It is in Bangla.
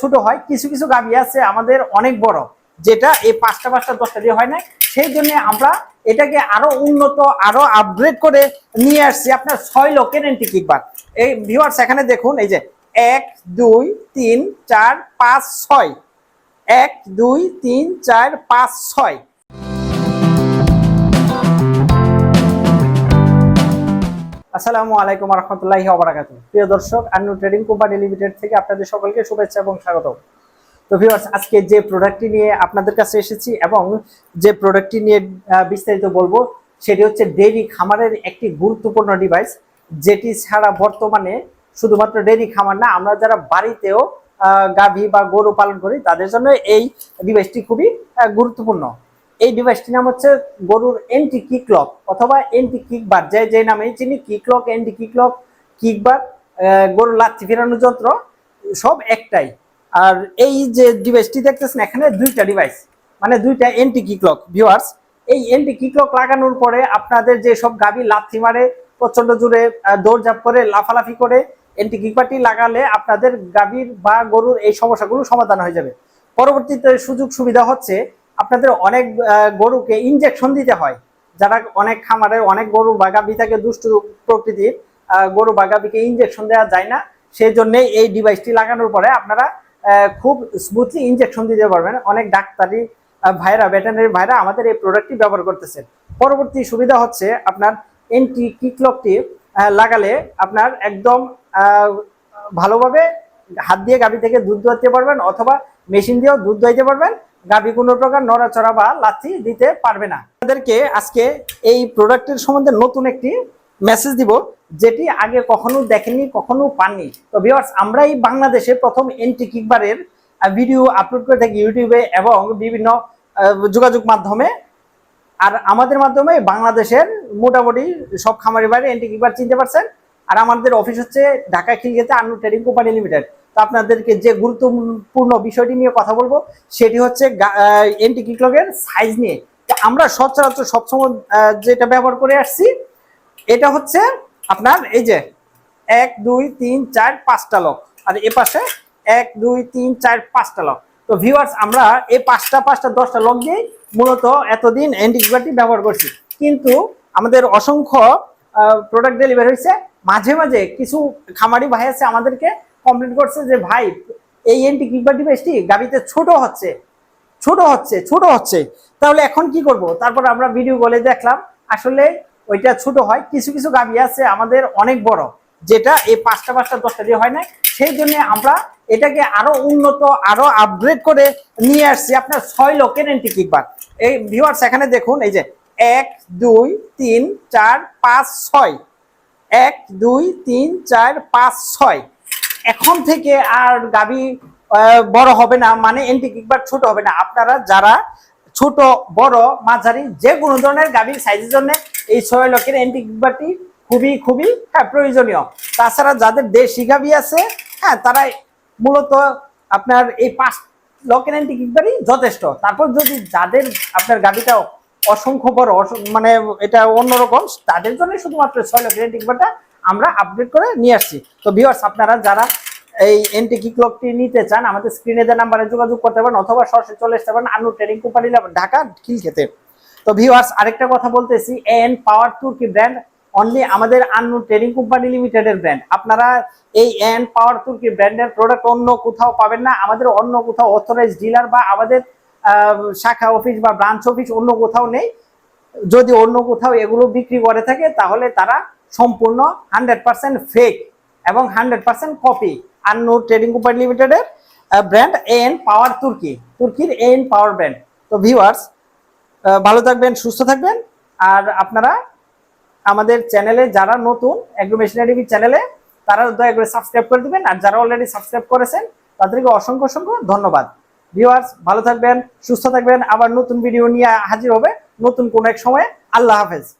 ছোট হয়, কিছু কিছু গাভী আছে আমাদের অনেক বড়, যেটা এই পাঁচটা পাঁচটা দশটা দিয়ে হয় না। সেই জন্য আমরা এটাকে আরও উন্নত, আরও আপগ্রেড করে নিয়ে আসছি আপনার ছয় লোকের এন্টি কিকবার এই ভিওয়ার্স এখানে দেখুন, এই যে এক, দুই, তিন, চার, পাঁচ, ছয়। এক, দুই, তিন, চার, পাঁচ, ছয়। আসসালামু আলাইকুম রহমতুল্লাহি ওবরাকাতুহ প্রিয় দর্শক আন্নু ট্রেডিং কোম্পানি লিমিটেড থেকে আপনাদের সকলকে শুভেচ্ছা এবং স্বাগত তো ভিউয়ার্স আজকে যে প্রোডাক্টটি নিয়ে আপনাদের কাছে এসেছি এবং যে প্রোডাক্টটি নিয়ে বিস্তারিত বলব, সেটি হচ্ছে ডেইরি খামারের একটি গুরুত্বপূর্ণ ডিভাইস যেটি ছাড়া বর্তমানে শুধুমাত্র ডেইরি খামার না, আমরা যারা বাড়িতেও গাভী বা গরু পালন করি, তাদের জন্য এই ডিভাইসটি খুবই গুরুত্বপূর্ণ। এই ডিভাইসটির নাম হচ্ছে গরুর এন্টি কিকলক অথবা এন্টি কিকবার যে যে নামে চিনি কিকলক এন্টি কিকলক কিকবার গরুর লাথি ফেরানো যন্ত্র, সব একটাই। আর এই যে ডিভাইসটি দেখতেছেন, এখানে দুইটা ডিভাইস মানে দুইটা এন্টি কিকলক ভিউয়ার্স এই এন্টি কিকলক লাগানোর পরে আপনাদের যে সব গাভী লাথি মারে প্রচণ্ড জোরে দৌড়ঝাঁপ করে, লাফালাফি করে এন্টি কিকবারটি লাগালে আপনাদের গাভীর বা গরুর এই সমস্যাগুলো সমাধান হয়ে যাবে। পরবর্তীতে সুযোগ সুবিধা হচ্ছে আপনাদের অনেক গরুকে ইনজেকশন দিতে হয়। যারা অনেক খামারে অনেক গরু বা গাভী থাকে দুষ্টু প্রকৃতির গরু বা গাভীকে ইনজেকশন দেওয়া যায় না। সেই জন্য এই ডিভাইসটি লাগানোর পরে আপনারা খুব স্মুথলি ইনজেকশন দিতে পারবেন। অনেক ডাক্তারি ভাইরা ভেটেনারি ভাইরা আমাদের এই প্রোডাক্টটি ব্যবহার করতেছেন। পরবর্তী সুবিধা হচ্ছে আপনার এন্টি কিকলকটি লাগালে আপনার একদম ভালোভাবে হাত দিয়ে গাভী থেকে দুধ দোয়াতে পারবেন অথবা মেশিন দিয়েও দুধ দোয়াইতে পারবেন। গাভী কোনো প্রকার নড়াচড়া বা লাথি দিতে পারবে না। তাদেরকে আজকে এই প্রোডাক্টের সম্বন্ধে নতুন একটি মেসেজ দিব, যেটি আগে কখনো দেখেনি কখনো পাননি। তো ভিউয়ার্স আমরা এই বাংলাদেশে প্রথম এন্টি কিকবারের ভিডিও আপলোড করে থাকি ইউটিউবে এবং বিভিন্ন যোগাযোগ মাধ্যমে। আর আমাদের মাধ্যমে বাংলাদেশের মোটামুটি সব খামারি বাইরে এন্টি কিকবার চিনতে পারছেন। আর আমাদের অফিস হচ্ছে ঢাকা খিলগেতে আন্নু ট্রেডিং কোম্পানি লিমিটেড আপনাদেরকে যে গুরুত্বপূর্ণ বিষয়টি নিয়ে কথা বলব, সেটি হচ্ছে এন্টি কিকলকের সাইজ নিয়ে। আমরা সচরাচর সবসময় যেটা ব্যবহার করে আসছি, এটা হচ্ছে আপনার এই যে এক, দুই, তিন, চার, পাঁচটা লক। আর এ পাশে এক, দুই, তিন, চার, পাঁচটা লক। তো ভিউয়ার্স আমরা এই পাঁচটা পাঁচটা, দশটা লক দিয়ে মূলত এতদিন অ্যান্টিবায়োটিক ব্যবহার করছি। কিন্তু আমাদের অসংখ্য প্রোডাক্ট ডেলিভারি হয়েছে। মাঝে মাঝে কিছু খামারি ভাই আছে আমাদেরকে কমপ্লেন করছে যে, ভাই, এই অ্যান্টিবায়োটিক ডিভাইসটি গাড়িতে ছোট হচ্ছে ছোট হচ্ছে ছোট হচ্ছে। তাহলে এখন কি করব? তারপর আমরা ভিডিও বলে দেখলাম, আসলে ওইটা ছোট হয়। কিছু কিছু গাভী আছে আমাদের অনেক বড়, যেটা এই পাঁচটা পাঁচটা, দশটা দিয়ে হয় না। সেই জন্য আমরা এটাকে আরও উন্নত, আরও আপগ্রেড করে নিয়ে আসছি আপনার ছয় লোকের এন্টি কিকবার। এই ভিউয়ার্স এখানে দেখুন, এই যে এক, দুই, তিন, চার, পাঁচ, ছয়। এক, দুই, তিন, চার, পাঁচ, ছয়। এখন থেকে আর গাবি বড় হবে না মানে এন্টি কিকবার ছোট হবে না। আপনারা যারা ছোট, বড়, মাঝারি, যে কোনো ধরনের গাভীর সাইজের জন্য এই ছয় লক্ষের কিকবারটি খুবই খুবই হ্যাঁ প্রয়োজনীয়। তাছাড়া যাদের দেশি গাভী আছে হ্যাঁ তারা মূলত আপনার এই পাঁচ এন্টি কিকবারই যথেষ্ট। তারপর যদি যাদের আপনার গাভীটা অসংখ্য বড় মানে এটা অন্যরকম, তাদের জন্য শুধুমাত্র ছয় এন্টি কিকবারটা আমরা আপডেট করে নিয়ে আসছি। তো ভিউয়ার্স আপনারা যারা এই এন্টি কিকলকটি নিতে চান, আমাদের স্ক্রিনে যে নাম্বারে যোগাযোগ করতে পারেন অথবা সরাসরি চলে আসতে পারেন আনু ট্রেডিং কোম্পানি ঢাকা খিলক্ষেতে তো ভিউয়ার্স আরেকটা কথা বলতেছি এন পাওয়ার তুর্কি ব্র্যান্ড অনলি আমাদের আনু ট্রেডিং কোম্পানি লিমিটেডের ব্র্যান্ড আপনারা এই এন পাওয়ার তুর্কি ব্র্যান্ডের প্রোডাক্ট অন্য কোথাও পাবেন না, আমাদের অন্য কোথাও অথরাইজ ডিলার বা আমাদের শাখা অফিস বা ব্রাঞ্চ অফিস অন্য কোথাও নেই। যদি অন্য কোথাও এগুলো বিক্রি করে থাকে, তাহলে তারা সম্পূর্ণ হান্ড্রেড পার্সেন্ট ফেক এবং hundred percent copy Annu trading company লিমিটেডের ব্র্যান্ড এন পাওয়ার তুর্কি তুর্কির এন পাওয়ার ব্র্যান্ড তো ভিউয়ার্স ভালো থাকবেন, সুস্থ থাকবেন। আর আপনারা আমাদের চ্যানেলে যারা নতুন অ্যাগ্রো মেশিনারি চ্যানেলে তারা দয়া করে সাবস্ক্রাইব করে দিবেন। আর যারা অলরেডি সাবস্ক্রাইব করেছেন, তাদেরকে অসংখ্য অসংখ্য ধন্যবাদ। ভিউয়ার্স ভালো থাকবেন, সুস্থ থাকবেন। আবার নতুন ভিডিও নিয়ে হাজির হবে। নতুন কোন এক সময়ে। আল্লাহ হাফেজ।